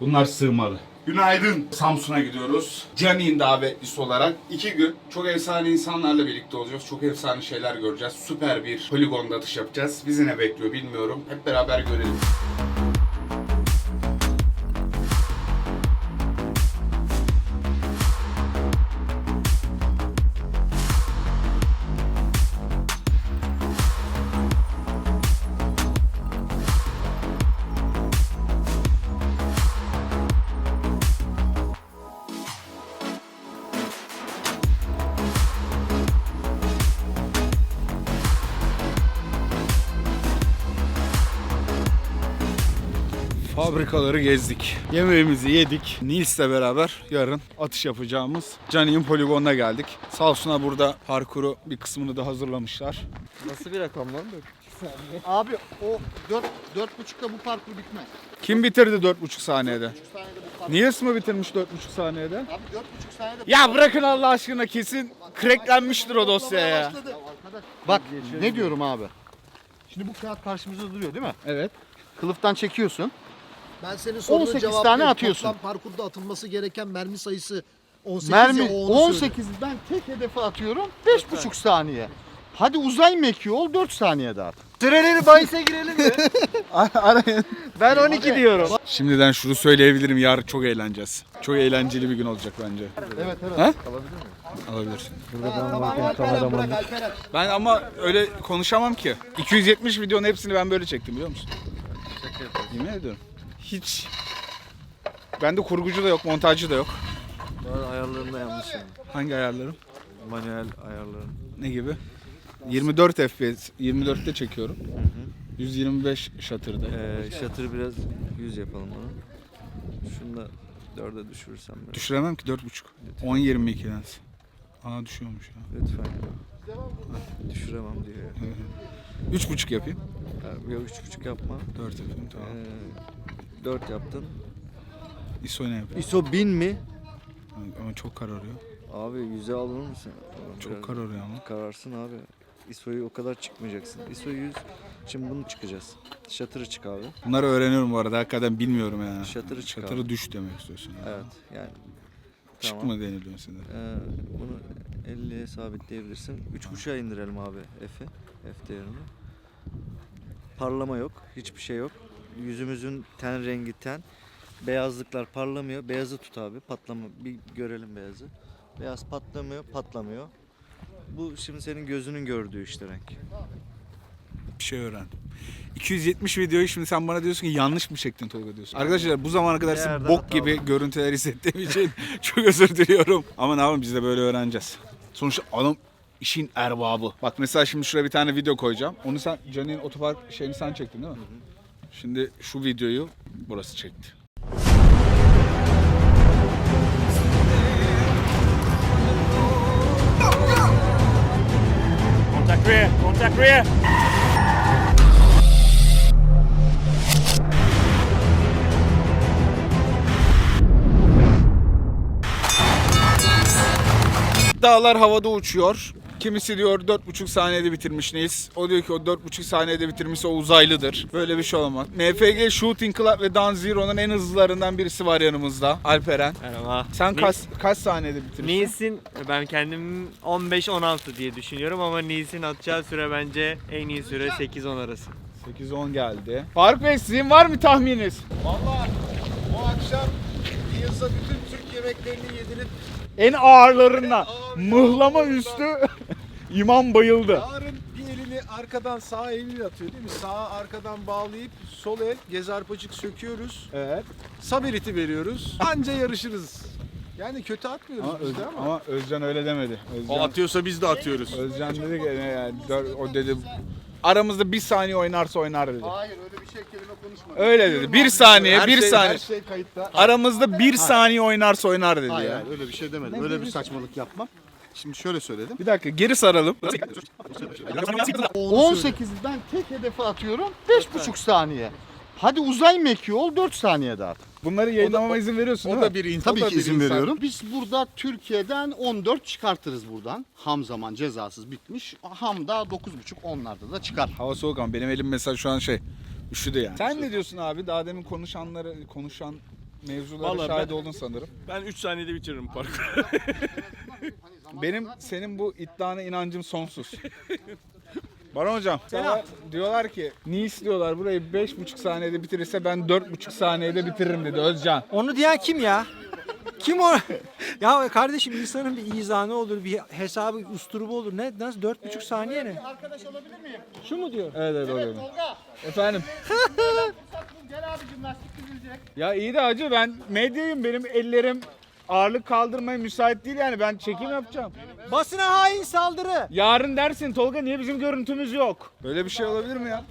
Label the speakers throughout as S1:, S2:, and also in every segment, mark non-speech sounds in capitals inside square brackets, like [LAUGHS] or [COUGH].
S1: Bunlar sığmalı. Günaydın. Samsun'a gidiyoruz. Cani'nin davetlisi olarak iki gün çok efsane insanlarla birlikte olacağız. Çok efsane şeyler göreceğiz. Süper bir poligonda atış yapacağız. Bizi ne bekliyor bilmiyorum. Hep beraber görelim. Fabrikaları gezdik. Yemeğimizi yedik. Nils'le beraber yarın atış yapacağımız Cani'nin poligonuna geldik. Sağ olsunlar burada parkuru bir kısmını da hazırlamışlar.
S2: Nasıl bir rakam lan?
S3: Abi o 4 4.5'da bu parkur bitmez.
S1: Kim bitirdi 4,5 saniyede?
S3: 3 saniyede bu parkur.
S1: Nils mi bitirmiş 4,5 saniyede?
S3: Abi 4.5 saniyede
S1: Ya bırakın Allah aşkına kesin cracklenmiştir o dosya ya.
S3: Bak ne diyorum abi? Şimdi bu kağıt karşımızda duruyor değil mi?
S1: Evet.
S3: Kılıftan çekiyorsun.
S4: Ben senin soruna
S3: 18
S4: cevaplayayım.
S3: tane atıyorsun.
S4: Toplam parkurda atılması gereken mermi sayısı 18
S3: Mermi
S4: ya o onu
S3: 18 ben tek hedefe atıyorum 5.5 saniye. Hadi uzay mekiği ol 4 saniyede at.
S2: Süreleri bahise girelim mi? [LAUGHS]
S1: Arayın.
S2: Ben 12 diyorum.
S1: Şimdiden şunu söyleyebilirim. Yarın çok eğleneceğiz. Çok eğlenceli bir gün olacak bence.
S3: Evet evet.
S1: Ha? Alabilirsin.
S4: Tamam Alperen bırak Alperen.
S1: Ben ama öyle konuşamam ki. 270 videonun hepsini ben böyle çektim biliyor musun? Yemin ediyorum. Hiç. Bende kurgucu da yok, montajcı da yok.
S2: Ayarlarında yanlış yani.
S1: Hangi ayarlarım?
S2: Manuel ayarları.
S1: Ne gibi? 24 FPS, 24'te çekiyorum. 125 shutter'da.
S2: Ee, shutter biraz 100 yapalım onu. Şunu da 4'e düşürürsem biraz.
S1: Düşüremem ki 4.5. 10 22 lens. Aa düşüyormuş ya.
S2: Lütfen. Düşüremem diyor. ya.
S1: 3.5 yapayım.
S2: Ya, Yok 3.5 yapma.
S1: 4 yapayım tamam.
S2: Ee, 4 yaptın.
S1: ISO ne yapayım?
S2: ISO 1000 mi?
S1: Ama çok kararıyor.
S2: Abi 100'e alır mısın? Oğlum
S1: Çok kararıyor ama.
S2: Kararsın abi. ISO'yu o kadar çıkmayacaksın. ISO 100. Şimdi bunu çıkacağız. Shutter'ı çık abi.
S1: Bunları öğreniyorum bu arada. Hakikaten bilmiyorum yani.
S2: Shutter'ı çık
S1: Shutter'ı
S2: abi.
S1: düş demek istiyorsun. yani.
S2: Evet yani.
S1: Çık
S2: Tamam.
S1: deniliyor size?
S2: Ee, bunu 50'ye sabitleyebilirsin. 3.5'a indirelim abi F'i. F değerini. Parlama yok. Hiçbir şey yok. Yüzümüzün ten rengi ten. Beyazlıklar parlamıyor. Beyazı tut abi. Patlama. Bir görelim beyazı. Beyaz patlamıyor, patlamıyor. Bu şimdi senin gözünün gördüğü işte renk.
S1: Bir şey öğrendim. 270 videoyu şimdi sen bana diyorsun ki yanlış mı çektin Tolga diyorsun. Arkadaşlar bu zamana kadar size
S2: Değerde
S1: bok
S2: hata
S1: gibi görüntüler hissettiğim için [LAUGHS] çok özür diliyorum. Ama ne yapalım biz de böyle öğreneceğiz. Sonuçta adam işin erbabı. Bak mesela şimdi şuraya bir tane video koyacağım. Onu sen Caner'in otopark şeyini sen çektin değil mi? Şimdi şu videoyu burası çekti.
S5: Contact rear, contact rear.
S1: Dağlar havada uçuyor. Kimisi diyor 4,5 saniyede bitirmiş Nils. O diyor ki o 4,5 saniyede bitirmişse o uzaylıdır. Böyle bir şey olamaz. MFG Shooting Club ve Dan Zero'nun en hızlılarından birisi var yanımızda. Alperen.
S5: Merhaba.
S1: Sen kaç kaç saniyede bitirmişsin?
S5: Nils'in ben kendim 15-16 diye düşünüyorum ama Nils'in atacağı süre bence en iyi süre 8-10 arası.
S1: 8-10 geldi. Faruk Bey sizin var mı tahmininiz?
S6: Vallahi o akşam Yılsa bütün Türk yemeklerini yedirip
S1: En ağırlarından. Mıhlama üstü [LAUGHS] imam bayıldı.
S6: yarın bir elini arkadan sağ eliyle atıyor değil mi? Sağ arkadan bağlayıp sol el gezarpacık söküyoruz.
S1: Evet.
S6: Sabiriti veriyoruz. Anca yarışırız. Yani kötü atmıyoruz
S1: Ama,
S6: biz
S1: Öz-
S6: de ama.
S1: ama Özcan öyle demedi. Özcan,
S6: atıyorsa biz de atıyoruz.
S1: Özcan dedi ki ne yani dör- o dedi aramızda bir saniye oynarsa oynar dedi.
S3: Hayır öyle bir şey kelime konuşma.
S1: Öyle dedi. Bir saniye,
S6: Her
S1: bir
S6: şey,
S1: saniye.
S6: Her şey kayıtta.
S1: Aramızda bir saniye oynarsa oynar dedi
S3: Hayır,
S1: ya.
S3: hayır öyle bir şey demedim. Öyle bir saçmalık yapmam. Şimdi şöyle söyledim.
S1: Bir dakika geri saralım.
S3: 18 ben tek hedefe atıyorum 5.5 saniye. Hadi uzay mekiği ol 4 saniyede at.
S1: Bunları yayınlamama izin veriyorsun
S6: O
S1: değil mi?
S6: da bir insan.
S3: Tabii
S6: o da
S3: ki
S6: bir
S3: izin
S6: insan.
S3: veriyorum. Biz burada Türkiye'den 14 çıkartırız buradan. Ham zaman cezasız bitmiş. Ham da 9.5 onlarda da çıkar.
S1: Hava soğuk ama benim elim mesela şu an şey üşüdü yani. Sen ne diyorsun abi? Daha demin konuşanları konuşan mevzulara
S7: Vallahi
S1: şahit
S7: ben-
S1: oldun sanırım.
S7: Ben 3 saniyede bitiririm parkuru.
S1: Benim senin bu iddiana inancım sonsuz. [LAUGHS] Baran hocam sana diyorlar ki Nice diyorlar burayı 5,5 saniyede bitirirse ben 4,5 saniyede bitiririm dedi Özcan.
S8: Onu diyen kim ya? Kim o? [LAUGHS] ya kardeşim insanın bir izahı olur, bir hesabı, usturubu olur. Ne? Nasıl? Dört buçuk saniye ne?
S3: Arkadaş alabilir miyim?
S8: Şu mu diyor?
S1: Evet evet oluyor.
S3: Tolga.
S1: Efendim. [LAUGHS]
S3: Gel abi jimnastik dizilecek.
S1: Ya iyi de hacı ben medyayım benim ellerim ağırlık kaldırmaya müsait değil yani ben çekim yapacağım.
S8: Basına hain saldırı.
S1: Yarın dersin Tolga niye bizim görüntümüz yok? Böyle bir şey olabilir mi ya?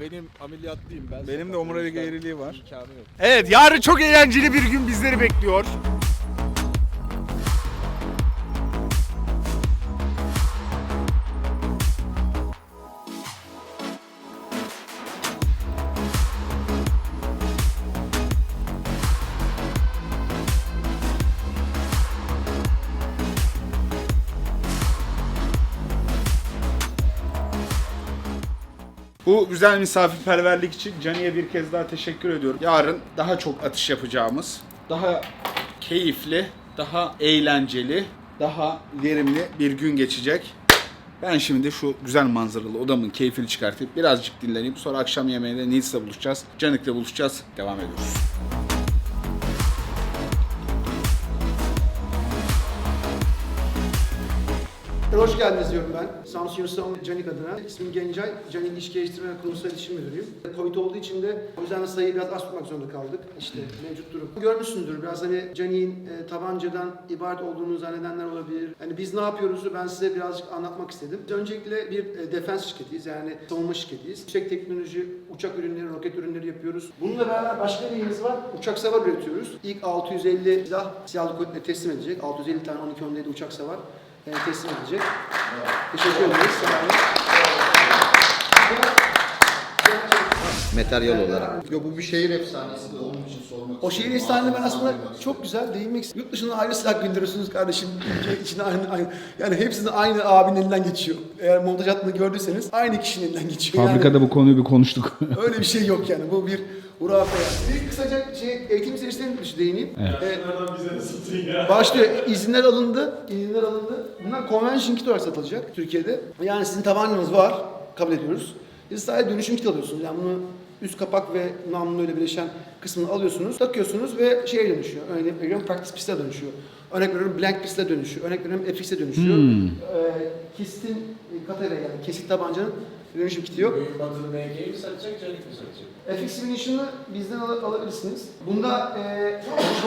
S6: Benim ameliyatlıyım ben.
S1: Benim de omurilik eğriliği var.
S6: İmkanı yok.
S1: Evet yarın çok eğlenceli bir gün bizleri bekliyor. Bu güzel misafirperverlik için Cani'ye bir kez daha teşekkür ediyorum. Yarın daha çok atış yapacağımız, daha keyifli, daha eğlenceli, daha verimli bir gün geçecek. Ben şimdi şu güzel manzaralı odamın keyfini çıkartıp birazcık dinleneyim. Sonra akşam yemeğinde Nils'le buluşacağız. Canik'le buluşacağız. Devam ediyoruz.
S9: Hoş geldiniz diyorum ben. Samsun Yunanistan Canik adına. İsmim Gencay. Canik İş Geliştirme ve Kurumsal İletişim Müdürüyüm. Covid olduğu için de o yüzden de sayıyı biraz az tutmak zorunda kaldık. İşte mevcut durum. Görmüşsündür biraz hani Canik'in e, tabancadan ibaret olduğunu zannedenler olabilir. Hani biz ne yapıyoruzu ben size birazcık anlatmak istedim. Öncelikle bir e, defens şirketiyiz yani savunma şirketiyiz. Yüksek teknoloji uçak ürünleri, roket ürünleri yapıyoruz. Bununla beraber başka neyimiz var? Uçak savar üretiyoruz. İlk 650 silah silahlı kuvvetlere teslim edecek. 650 tane 12 17 uçak savar teslim edecek. Teşekkür ederiz.
S3: Materyal olarak. Yo bu bir şehir efsanesi de onun için sormak
S9: O şehir efsaneleri ben aslında çok güzel değinmek istiyorum. Yurt dışından ayrı silah gönderiyorsunuz kardeşim. Ülke içinde aynı, aynı. Yani hepsinin aynı abinin elinden geçiyor. Eğer montaj hattını gördüyseniz aynı kişinin elinden geçiyor. Yani
S1: bu konuyu bir konuştuk. [LAUGHS]
S9: öyle bir şey yok yani. Bu bir hurafe yani. Bir kısaca şey, eğitim serisinden bir değineyim. Evet. Başlıyor. İzinler alındı. İzinler alındı. Bunlar convention kit olarak satılacak Türkiye'de. Yani sizin tabancanız var. Kabul ediyoruz. Siz sadece dönüşüm kit alıyorsunuz. Yani bunu üst kapak ve namluyla birleşen kısmını alıyorsunuz, takıyorsunuz ve şeye dönüşüyor. Örnek veriyorum practice pist'e dönüşüyor. Örnek veriyorum blank pist'e dönüşüyor. Örnek veriyorum FX'e dönüşüyor. Ee, kistin e, katere yani kesik tabancanın dönüşüm kiti yok. FX Munition'ı bizden al- alabilirsiniz. Bunda e,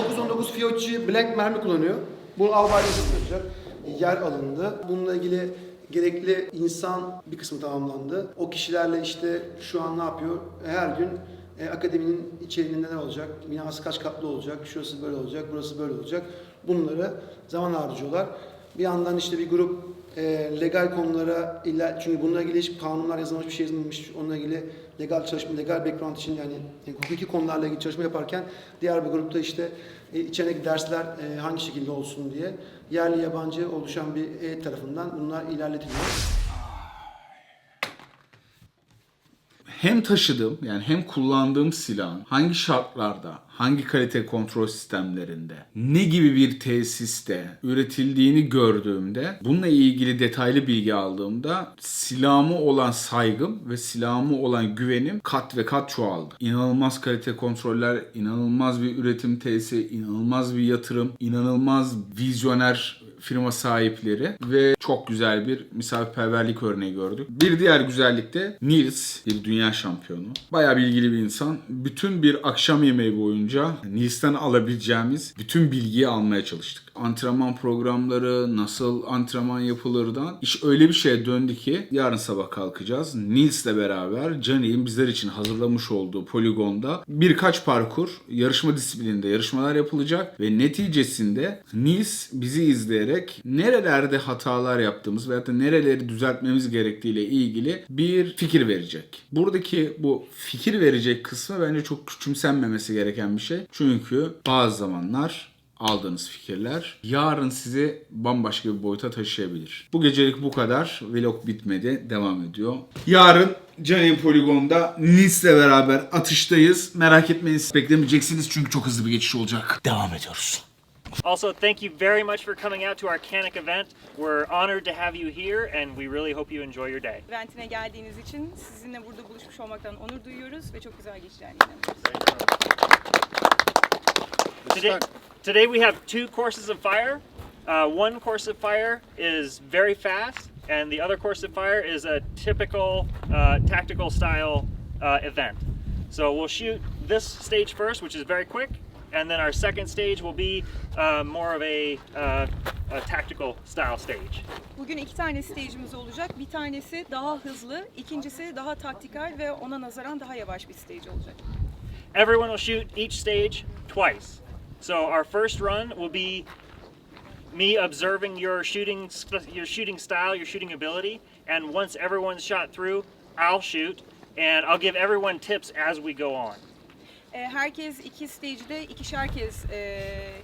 S9: 919 Fiocchi Black mermi kullanıyor. Bu albayla satılacak. Yer alındı. Bununla ilgili gerekli insan bir kısmı tamamlandı. O kişilerle işte şu an ne yapıyor? Her gün e, akademinin içeriğinde ne olacak? Binası kaç katlı olacak? Şurası böyle olacak, burası böyle olacak. Bunları zaman harcıyorlar. Bir yandan işte bir grup e, legal konulara illa çünkü bununla ilgili hiç kanunlar yazılmış bir şey yazılmamış. Onunla ilgili legal çalışma, legal background için yani e, hukuki konularla ilgili çalışma yaparken diğer bir grupta işte e, içerideki dersler e, hangi şekilde olsun diye yerli yabancı oluşan bir heyet tarafından bunlar ilerletiliyor.
S1: Hem taşıdığım yani hem kullandığım silahın hangi şartlarda, hangi kalite kontrol sistemlerinde, ne gibi bir tesiste üretildiğini gördüğümde, bununla ilgili detaylı bilgi aldığımda silahıma olan saygım ve silahıma olan güvenim kat ve kat çoğaldı. İnanılmaz kalite kontroller, inanılmaz bir üretim tesisi, inanılmaz bir yatırım, inanılmaz vizyoner firma sahipleri ve çok güzel bir misafirperverlik örneği gördük. Bir diğer güzellik de Nils, bir dünya şampiyonu. Bayağı bilgili bir insan. Bütün bir akşam yemeği boyunca Nils'ten alabileceğimiz bütün bilgiyi almaya çalıştık. Antrenman programları, nasıl antrenman yapılırdan iş öyle bir şeye döndü ki yarın sabah kalkacağız. Nils'le beraber Canik'in bizler için hazırlamış olduğu poligonda birkaç parkur yarışma disiplininde yarışmalar yapılacak ve neticesinde Nils bizi izleyerek nerelerde hatalar yaptığımız veyahut da nereleri düzeltmemiz gerektiğiyle ilgili bir fikir verecek. Buradaki bu fikir verecek kısmı bence çok küçümsenmemesi gereken bir şey. Çünkü bazı zamanlar aldığınız fikirler yarın sizi bambaşka bir boyuta taşıyabilir. Bu gecelik bu kadar. Vlog bitmedi. Devam ediyor. Yarın Canin Poligon'da Nins'le beraber atıştayız. Merak etmeyin. Beklemeyeceksiniz çünkü çok hızlı bir geçiş olacak. Devam ediyoruz.
S10: Also, thank you very much for coming out to our Canuck event. We're honored to have you here, and we really hope you enjoy your day.
S11: Eventine geldiğiniz için sizinle burada buluşmuş olmaktan onur duyuyoruz ve çok güzel geçeceğine inanıyoruz.
S10: Today, today we have two courses of fire. Uh, one course of fire is very fast, and the other course of fire is a typical uh, tactical style uh, event. So we'll shoot this stage first, which is very quick, and then our second stage will be uh, more of a, uh, a tactical style stage.
S11: Bugün iki tane stage'imiz olacak. Bir tanesi daha hızlı, ikincisi daha taktikal ve ona nazaran daha yavaş bir stage olacak.
S10: Everyone will shoot each stage twice. So our first run will be me observing your shooting your shooting style, your shooting ability, and once everyone's shot through, I'll shoot and I'll give everyone tips as we go on.
S11: Herkes iki stage'de ikişer kez e,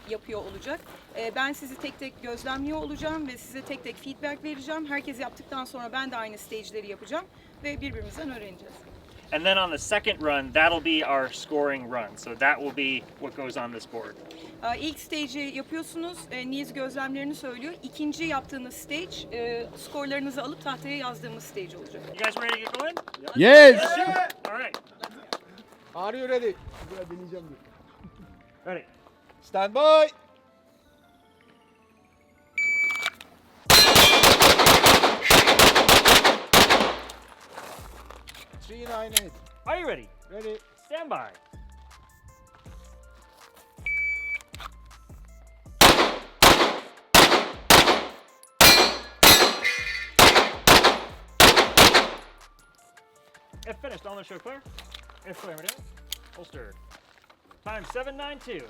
S11: yapıyor olacak. E, Ben sizi tek tek gözlemliyor olacağım ve size tek tek feedback vereceğim. Herkes yaptıktan sonra ben de aynı stage'leri yapacağım ve birbirimizden öğreneceğiz.
S10: And then on the second run, that'll be our scoring run. So that will be what goes on this board.
S11: İlk stage'i yapıyorsunuz, e, Niz gözlemlerini söylüyor. İkinci yaptığınız stage, e, skorlarınızı alıp tahtaya yazdığımız stage olacak.
S10: You guys ready to get going?
S1: Yes!
S10: All right.
S6: Are you ready? Biraz deneyeceğim dur.
S10: Ready.
S6: Stand by. Eight.
S10: Are you ready?
S6: Ready.
S10: Stand by. If finished, on the show clear. If clear, we're down. Holster. Time 792.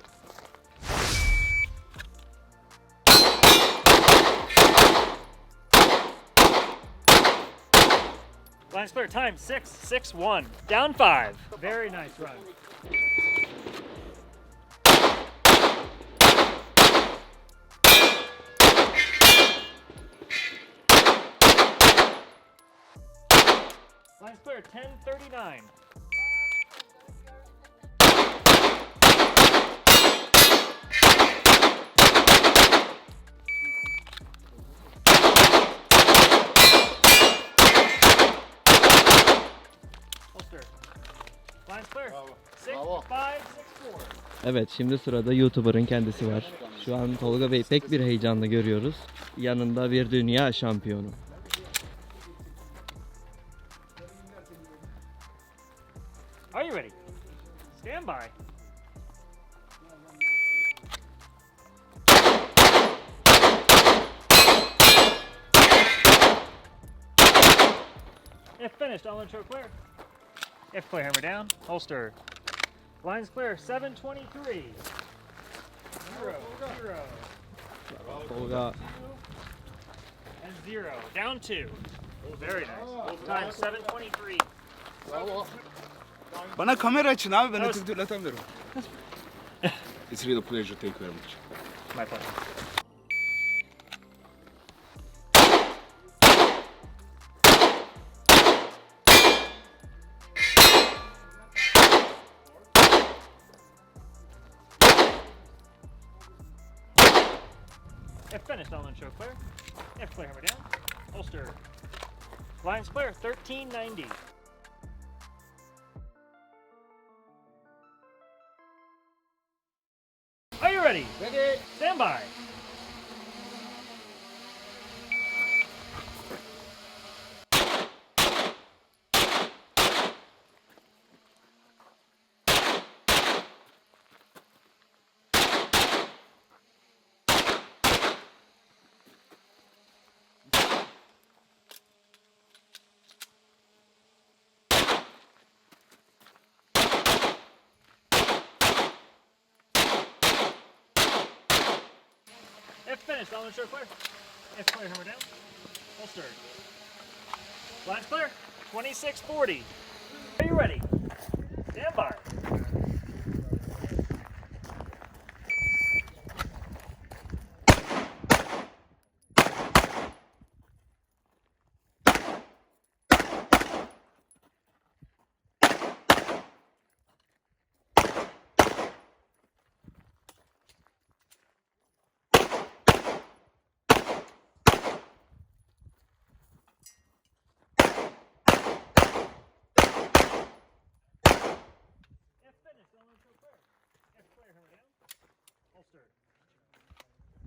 S10: Lines clear. Time 661. Down 5. Very nice run. Lines clear. 1039.
S5: Evet şimdi sırada YouTuber'ın kendisi var. Şu an Tolga Bey pek bir heyecanla görüyoruz. Yanında bir dünya şampiyonu.
S10: Are you ready? Stand by. If finished, all intro clear. If clear, hammer down. Holster. Lines clear. 723. Zero, zero,
S5: Tolga
S10: and zero. Down two. Very nice. Time 723.
S1: Bana kamera açın abi ben
S10: Evet.
S1: öteki türlü atamıyorum. It's really a pleasure. Thank you very much.
S10: My pleasure. If finished, all in show clear. If clear, hammer down. Holster. Lines clear, 1390. Are you ready?
S6: Ready.
S10: Stand by. If finished, all in show clear. If clear, hammer down. Holster. Lines clear. 2640. Are you ready? Stand by. Webster.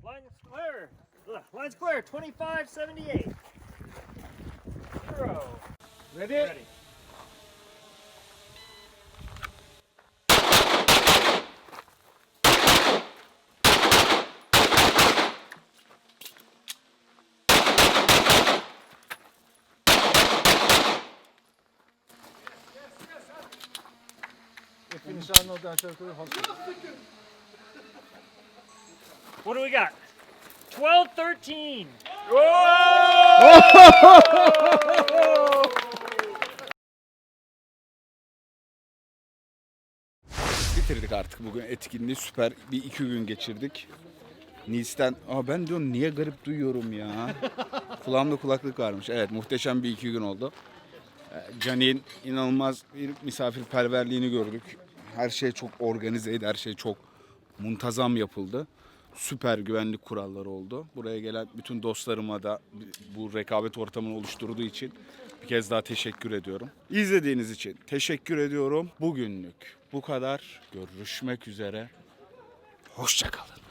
S10: Line square. Ugh, line square, 2578. Zero.
S6: Ready?
S10: Ready.
S6: Finish anladı
S10: What do we got? 1213. [LAUGHS]
S1: Bitirdik artık bugün etkinliği süper bir iki gün geçirdik. Nice'den, aa ben diyorum niye garip duyuyorum ya. [LAUGHS] Kulağımda kulaklık varmış. Evet muhteşem bir iki gün oldu. Ee, Canik'in inanılmaz bir misafirperverliğini gördük. Her şey çok organizeydi, her şey çok muntazam yapıldı. Süper güvenlik kuralları oldu. Buraya gelen bütün dostlarıma da bu rekabet ortamını oluşturduğu için bir kez daha teşekkür ediyorum. İzlediğiniz için teşekkür ediyorum. Bugünlük bu kadar. Görüşmek üzere. Hoşçakalın.